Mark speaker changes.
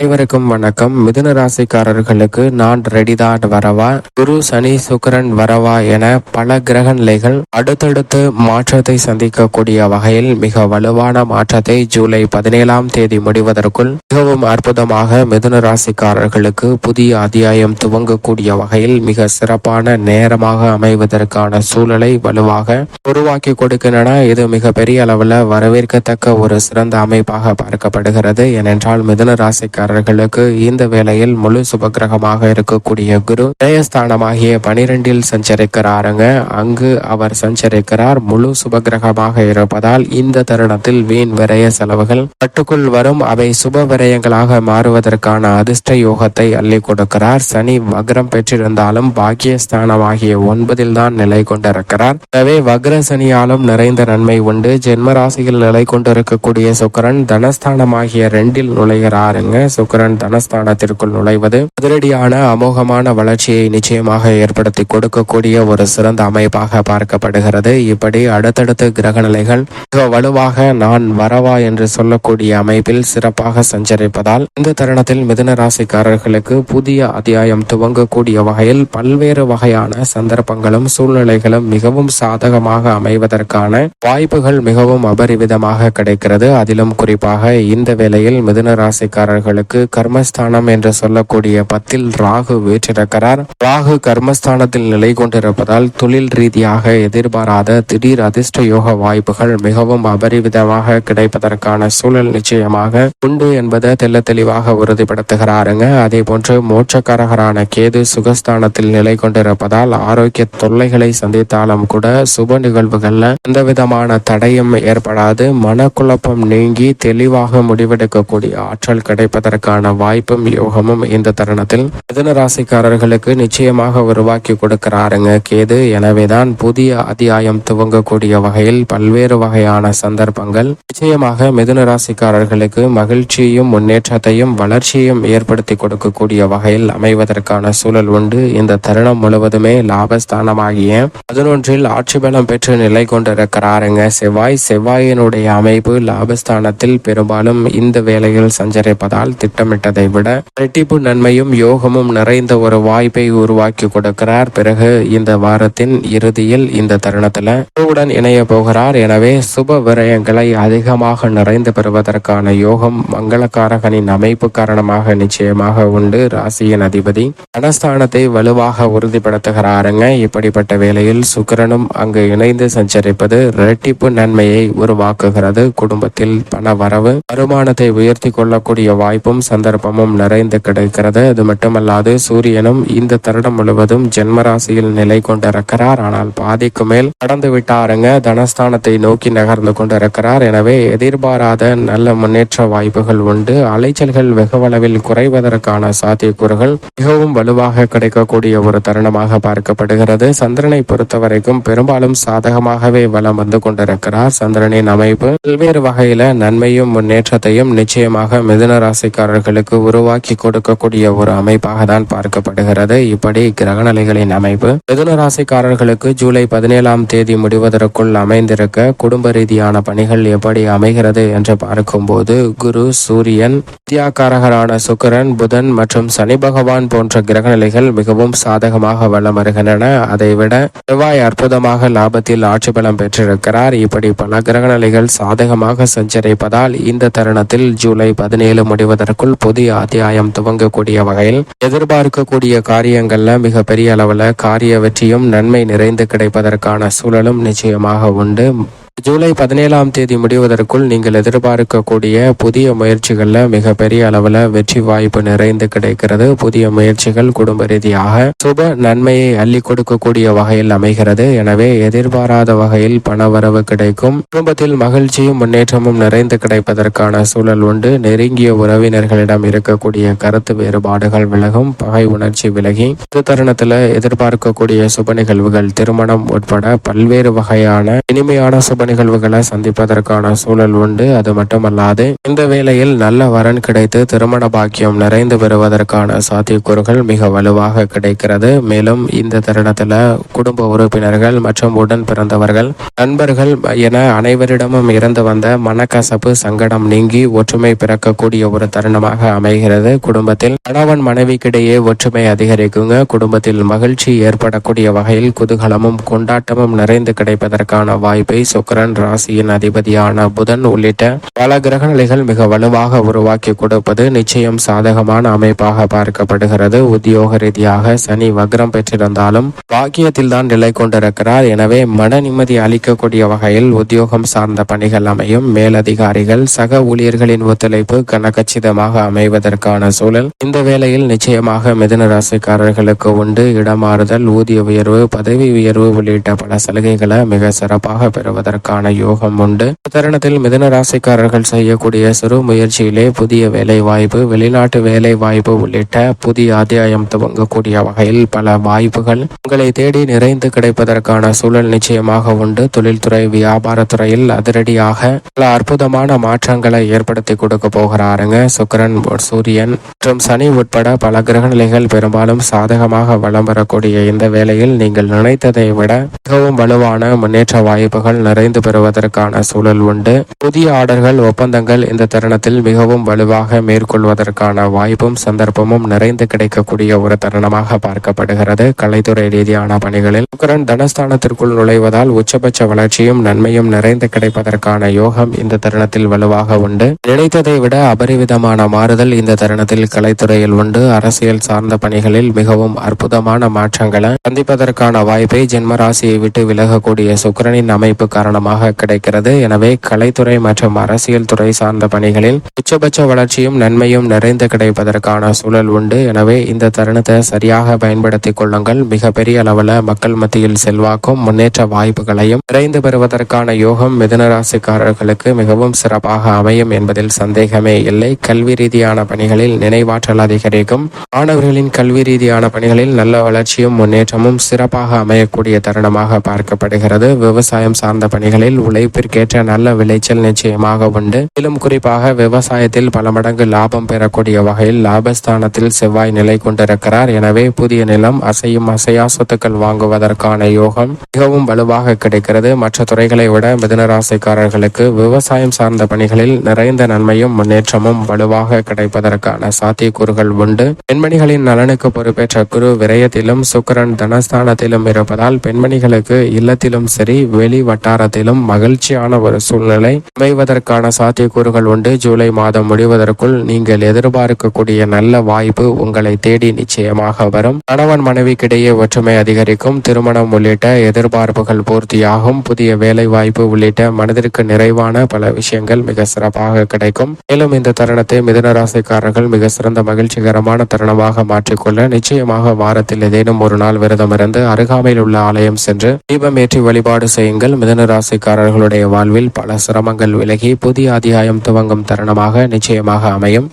Speaker 1: அனைவருக்கும் வணக்கம். மிதுன ராசிக்காரர்களுக்கு நான் ரெடிதான் வரவா? குரு சனி சுக்கரன் வரவா என பல கிரக நிலைகள் அடுத்தடுத்து மாற்றத்தை சந்திக்கக்கூடிய வகையில் மிக வலுவான மாற்றத்தை ஜூலை பதினேழாம் தேதி முடிவதற்குள் மிகவும் அற்புதமாக மிதுன ராசிக்காரர்களுக்கு புதிய அத்தியாயம் துவங்கக்கூடிய வகையில் மிக சிறப்பான நேரமாக அமைவதற்கான சூழலை வலுவாக உருவாக்கி கொடுக்கின்றன. இது மிக பெரிய அளவில் வரவேற்கத்தக்க ஒரு சிறந்த அமைப்பாக பார்க்கப்படுகிறது. ஏனென்றால் மிதுன ராசிக்காரர்களுக்கு இந்த வேளையில் முழு சுபகிரகமாக இருக்கக்கூடிய குரு ஜெயஸ்தானமாகிய பனிரெண்டில் சஞ்சரிக்கிறாருங்க. அங்கு அவர் சஞ்சரிக்கிறார். முழு சுபகிரகமாக இருப்பதால் இந்த தருணத்தில் வீண் விரய செலவுகள் கட்டுக்குள் வரும். அவை சுப விரயங்களாக மாறுவதற்கான அதிர்ஷ்ட யோகத்தை அள்ளி கொடுக்கிறார். சனி வக்ரம் பெற்றிருந்தாலும் பாக்கியஸ்தானமாகிய ஒன்பதில் தான் நிலை கொண்டிருக்கிறார். எனவே வக்ர சனியாலும் நிறைந்த நன்மை உண்டு. ஜென்ம ராசியில் நிலை கொண்டிருக்கக்கூடிய சுக்கரன் தனஸ்தானமாகிய ரெண்டில் நுழைகிறாருங்க. சுக்கரன் தனஸ்தானத்திற்குள் நுழைவது அதிரடியான அமோகமான வளர்ச்சியை நிச்சயமாக ஏற்படுத்தி கொடுக்கக்கூடிய ஒரு சிறந்த அமைப்பாக பார்க்கப்படுகிறது. இப்படி அடுத்தடுத்த கிரக நிலைகள் மிக வலுவாக நான் வரவா என்று சொல்லக்கூடிய அமைப்பில் சிறப்பாக சஞ்சரிப்பதால் இந்த தருணத்தில் மிதுன ராசிக்காரர்களுக்கு புதிய அத்தியாயம் துவங்கக்கூடிய வகையில் பல்வேறு வகையான சந்தர்ப்பங்களும் சூழ்நிலைகளும் மிகவும் சாதகமாக அமைவதற்கான வாய்ப்புகள் மிகவும் அபரிவிதமாக கிடைக்கிறது. அதிலும் குறிப்பாக இந்த வேளையில் மிதுன ராசிக்காரர்களுக்கு கர்மஸ்தானம் என்று சொல்லக்கூடிய பத்தில் ராகு வீற்றிருக்கிறார். ராகு கர்மஸ்தானத்தில் நிலை கொண்டிருப்பதால் தொழில் ரீதியாக எதிர்பாராத திடீர் அதிர்ஷ்ட யோக வாய்ப்புகள் மிகவும் அபரிவிதமாக கிடைப்பதற்கான சூழல் நிச்சயமாக உண்டு என்பதை தெல்ல தெளிவாக உறுதிப்படுத்துகிறாருங்க. அதே போன்று மோட்சக்காரகரான கேது சுகஸ்தானத்தில் நிலை கொண்டிருப்பதால் ஆரோக்கிய தொல்லைகளை சந்தித்தாலும் கூட சுப நிகழ்வுகள்ல எந்த விதமான தடையும் ஏற்படாது. மனக்குழப்பம் நீங்கி தெளிவாக முடிவெடுக்கக்கூடிய ஆற்றல் கிடைப்பதற்கு கிடைப்பதற்கான வாய்ப்பும் யோகமும் இந்த தருணத்தில் மிதுன ராசிக்காரர்களுக்கு நிச்சயமாக உருவாக்கி கொடுக்கிறாருங்க. கேது எனவேதான் புதிய அத்தியாயம் துவங்கக்கூடிய வகையில் பல்வேறு வகையான சந்தர்ப்பங்கள். நிச்சயமாக மிதுன ராசிக்காரர்களுக்கு மகிழ்ச்சியும் முன்னேற்றத்தையும் வளர்ச்சியும் ஏற்படுத்தி கொடுக்கக்கூடிய வகையில் அமைவதற்கான சூழல் உண்டு. இந்த தருணம் முழுவதுமே லாபஸ்தானமாகிய பதினொன்றில் ஆட்சி பலம் பெற்று நிலை கொண்டிருக்கிறாருங்க. செவ்வாய் செவ்வாயினுடைய அமைப்பு லாபஸ்தானத்தில் பெரும்பாலும் இந்த வேலையில் சஞ்சரிப்பதால் திட்டமிட்டதை விட ரெட்டிப்பு நன்மையும் யோகமும் நிறைந்த ஒரு வாய்ப்பை உருவாக்கி கொடுக்கிறார். பிறகு இந்த வாரத்தின் இறுதியில் இந்த தருணத்துல குருவுடன் இணைய போகிறார். எனவே சுப விரயங்களை அதிகமாக நிறைந்து பெறுவதற்கான யோகம் மங்களக்காரகனின் அமைப்பு காரணமாக நிச்சயமாக உண்டு. ராசியின் அதிபதி தனஸ்தானத்தை வலுவாக உறுதிப்படுத்துகிறாருங்க. இப்படிப்பட்ட வேளையில் சுக்கிரனும் அங்கு இணைந்து சஞ்சரிப்பது இரட்டிப்பு நன்மையை உருவாக்குகிறது. குடும்பத்தில் பண வரவு வருமானத்தை உயர்த்தி கொள்ளக்கூடிய வாய்ப்பும் சந்தர்ப்பமும் நிறைந்து கிடைக்கிறது. அது மட்டுமல்லாது சூரியனும் இந்த தருணம் முழுவதும் ஜென்மராசியில் நிலை நிலை கொண்டிருக்கிறார். ஆனால் பாதிக்கு மேல் கடந்து விட்டாருங்க. தனஸ்தானத்தை நோக்கி நகர்ந்து கொண்டிருக்கிறார். எனவே எதிர்பாராத நல்ல முன்னேற்ற வாய்ப்புகள் உண்டு. அலைச்சல்கள் வெகுவளவில் குறைவதற்கான சாத்தியக்கூறுகள் மிகவும் வலுவாக கிடைக்கக்கூடிய ஒரு தருணமாக பார்க்கப்படுகிறது. சந்திரனை பொறுத்தவரைக்கும் பெரும்பாலும் சாதகமாகவே வலம் வந்து கொண்டிருக்கிறார். சந்திரனின் அமைப்பு பல்வேறு வகையில நன்மையும் முன்னேற்றத்தையும் நிச்சயமாக மிதுன ராசிக்காரர்களுக்கு உருவாக்கி கொடுக்கக்கூடிய ஒரு அமைப்பாக தான் பார்க்கப்படுகிறது. இப்படி கிரகநிலைகளின் அமைப்பு மிதுன ராசிக்காரர்களுக்கு ஜூலை பதினேழாம் தேதி முடிவதற்குள் அமைந்திருக்க குடும்ப ரீதியான பணிகள் எப்படி அமைகிறது என்று பார்க்கும்போது குரு சூரியன் வித்யாக்காரகரான சுக்கரன் புதன் மற்றும் சனி பகவான் போன்ற கிரகநிலைகள் மிகவும் சாதகமாக வளம் வருகின்றன. அதைவிட செவ்வாய் அற்புதமாக லாபத்தில் ஆட்சி பலம் பெற்றிருக்கிறார். இப்படி பல கிரகநிலைகள் சாதகமாக சஞ்சரிப்பதால் இந்த தருணத்தில் ஜூலை பதினேழு அதற்குள் புதிய அத்தியாயம் துவங்கக்கூடிய வகையில் எதிர்பார்க்கக்கூடிய காரியங்கள்ல மிக பெரிய அளவுல காரிய வெற்றியும் நன்மை நிறைந்து கிடைப்பதற்கான சூழலும் நிச்சயமாக உண்டு. ஜூலை பதினேழாம் தேதி முடிவதற்குள் நீங்கள் எதிர்பார்க்கக்கூடிய புதிய முயற்சிகளில் மிகப்பெரிய அளவில் வெற்றி வாய்ப்பு நிறைந்து கிடைக்கிறது. புதிய முயற்சிகள் குடும்ப ரீதியாக சுப நன்மையை அள்ளி கொடுக்கக்கூடிய வகையில் அமைகிறது. எனவே எதிர்பாராத வகையில் பண வரவு கிடைக்கும். குடும்பத்தில் மகிழ்ச்சியும் முன்னேற்றமும் நிறைந்து கிடைப்பதற்கான சூழல் உண்டு. நெருங்கிய உறவினர்களிடம் இருக்கக்கூடிய கருத்து வேறுபாடுகள் விலகும். பகை உணர்ச்சி விலகி இந்த எதிர்பார்க்கக்கூடிய சுப நிகழ்வுகள் திருமணம் உட்பட பல்வேறு வகையான இனிமையான சுப நிகழ்வுகளை சந்திப்பதற்கான சூழல் உண்டு. அது மட்டுமல்லாது இந்த வேளையில் நல்ல வரன் கிடைத்து திருமண பாக்கியம் நிறைந்து பெறுவதற்கான சாத்தியக்கூறுகள் மிக வலுவாக கிடைக்கிறது. மேலும் இந்த தருணத்துல குடும்ப உறுப்பினர்கள் மற்றும் உடன் பிறந்தவர்கள் நண்பர்கள் என அனைவரிடமும் இருந்து வந்த மனக்கசப்பு சங்கடம் நீங்கி ஒற்றுமை பிறக்கக்கூடிய ஒரு தருணமாக அமைகிறது. குடும்பத்தில் கணவன் மனைவிக்கிடையே ஒற்றுமை அதிகரிக்குங்க. குடும்பத்தில் மகிழ்ச்சி ஏற்படக்கூடிய வகையில் குதூகலமும் கொண்டாட்டமும் நிறைந்து கிடைப்பதற்கான வாய்ப்பை சுக்கிரன் ராசியின் அதிபதியான புதன் உள்ளிட்ட பல கிரக நிலைகள் மிக வலுவாக உருவாக்கி கொடுப்பது நிச்சயம் சாதகமான அமைப்பாக பார்க்கப்படுகிறது. உத்தியோக ரீதியாக சனி வக்ரம் பெற்றிருந்தாலும் பாக்கியத்தில் தான் நிலை கொண்டிருக்கிறார். எனவே மன நிம்மதி அளிக்கக்கூடிய வகையில் உத்தியோகம் சார்ந்த பணிகள் அமையும். மேலதிகாரிகள் சக ஊழியர்களின் ஒத்துழைப்பு கனகச்சிதமாக அமைவதற்கான சூழல் இந்த வேளையில் நிச்சயமாக மிதன ராசிக்காரர்களுக்கு உண்டு. இடமாறுதல் ஊதிய உயர்வு பதவி உயர்வு உள்ளிட்ட பல சலுகைகளை மிக சிறப்பாக பெறுவதற்கு பெறுவதற்கான யோகம் உண்டு. தருணத்தில் மிதன ராசிக்காரர்கள் செய்யக்கூடிய சிறு முயற்சியிலே புதிய வேலை வாய்ப்பு வெளிநாட்டு வேலை வாய்ப்பு உள்ளிட்ட புதிய அத்தியாயம் துவங்கக்கூடிய வகையில் பல வாய்ப்புகள் உங்களை தேடி நிறைந்து கிடைப்பதற்கான சூழல் நிச்சயமாக உண்டு. தொழில்துறை வியாபாரத்துறையில் அதிரடியாக பல அற்புதமான மாற்றங்களை ஏற்படுத்தி கொடுக்க போகிறாருங்க. சுக்கிரன் சூரியன் மற்றும் சனி உட்பட பல கிரகநிலைகள் பெரும்பாலும் சாதகமாக வலம் வரக்கூடிய இந்த வேளையில் நீங்கள் நினைத்ததை விட மிகவும் வலுவான முன்னேற்ற வாய்ப்புகள் நிறைந்து பெறுவதற்கான சூழல் உண்டு. புதிய ஆர்டர்கள் ஒப்பந்தங்கள் இந்த தருணத்தில் மிகவும் வலுவாக மேற்கொள்வதற்கான வாய்ப்பும் சந்தர்ப்பமும் நிறைந்து கிடைக்கக்கூடிய ஒரு தருணமாக பார்க்கப்படுகிறது. கலைத்துறை ரீதியான பணிகளில் சுக்கரன் தனஸ்தானத்திற்குள் நுழைவதால் உச்சபட்ச வளர்ச்சியும் நன்மையும் நிறைந்து கிடைப்பதற்கான யோகம் இந்த தருணத்தில் வலுவாக உண்டு. நினைத்ததை விட அபரிவிதமான மாறுதல் இந்த தருணத்தில் கலைத்துறையில் உண்டு. அரசியல் சார்ந்த பணிகளில் மிகவும் அற்புதமான மாற்றங்களை சந்திப்பதற்கான வாய்ப்பை ஜென்ம ராசியை விட்டு விலகக்கூடிய சுக்கிரனின் அமைப்பு காரணம் வருமானமாக கிடைக்கிறது. எனவே கலைத்துறை மற்றும் அரசியல் துறை சார்ந்த பணிகளில் உச்சபட்ச வளர்ச்சியும் நன்மையும் நிறைந்து கிடைப்பதற்கான சூழல் உண்டு. எனவே இந்த தருணத்தை சரியாக பயன்படுத்திக் கொள்ளுங்கள். மிகப்பெரிய அளவில் மக்கள் மத்தியில் செல்வாக்கும் முன்னேற்ற வாய்ப்புகளையும் நிறைந்து பெறுவதற்கான யோகம் மிதனராசிக்காரர்களுக்கு மிகவும் சிறப்பாக அமையும் என்பதில் சந்தேகமே இல்லை. கல்வி ரீதியான பணிகளில் நினைவாற்றல் அதிகரிக்கும். மாணவர்களின் கல்வி ரீதியான பணிகளில் நல்ல வளர்ச்சியும் முன்னேற்றமும் சிறப்பாக அமையக்கூடிய தருணமாக பார்க்கப்படுகிறது. விவசாயம் சார்ந்த பணி பணிகளில் உழைப்பிற்கேற்ற நல்ல விளைச்சல் நிச்சயமாக உண்டு. மேலும் குறிப்பாக விவசாயத்தில் பல மடங்கு லாபம் பெறக்கூடிய வகையில் லாபஸ்தானத்தில் செவ்வாய் நிலை கொண்டிருக்கிறார். எனவே புதிய நிலம் அசையும் அசையா சொத்துக்கள் வாங்குவதற்கான யோகம் மிகவும் வலுவாக கிடைக்கிறது. மற்ற துறைகளை விட மிதனராசிக்காரர்களுக்கு விவசாயம் சார்ந்த பணிகளில் நிறைந்த நன்மையும் முன்னேற்றமும் வலுவாக கிடைப்பதற்கான சாத்தியக்கூறுகள் உண்டு. பெண்மணிகளின் நலனுக்கு பொறுப்பேற்ற குரு விரயத்திலும் சுக்கரன் தனஸ்தானத்திலும் இருப்பதால் பெண்மணிகளுக்கு இல்லத்திலும் சரி வெளி வட்டாரத்தில் காலத்திலும் மகிழ்ச்சியான ஒரு சூழ்நிலை அமைவதற்கான சாத்தியக்கூறுகள் உண்டு. ஜூலை மாதம் முடிவதற்குள் நீங்கள் எதிர்பார்க்கக்கூடிய நல்ல வாய்ப்பு உங்களை தேடி நிச்சயமாக வரும். கணவன் மனைவிக்கிடையே ஒற்றுமை அதிகரிக்கும். திருமணம் உள்ளிட்ட எதிர்பார்ப்புகள் பூர்த்தியாகும். புதிய வேலை வாய்ப்பு உள்ளிட்ட மனதிற்கு நிறைவான பல விஷயங்கள் மிக சிறப்பாக கிடைக்கும். மேலும் இந்த தருணத்தை மிதனராசிக்காரர்கள் மிக சிறந்த மகிழ்ச்சிகரமான தருணமாக மாற்றிக்கொள்ள நிச்சயமாக வாரத்தில் ஏதேனும் ஒரு நாள் விரதம் இருந்து அருகாமையில் உள்ள ஆலயம் சென்று தீபம் ஏற்றி வழிபாடு செய்யுங்கள். மிதனராசி ராசிக்காரர்களுடைய வாழ்வில் பல சிரமங்கள் விலகி புதிய அத்தியாயம் துவங்கும் தருணமாக நிச்சயமாக அமையும்.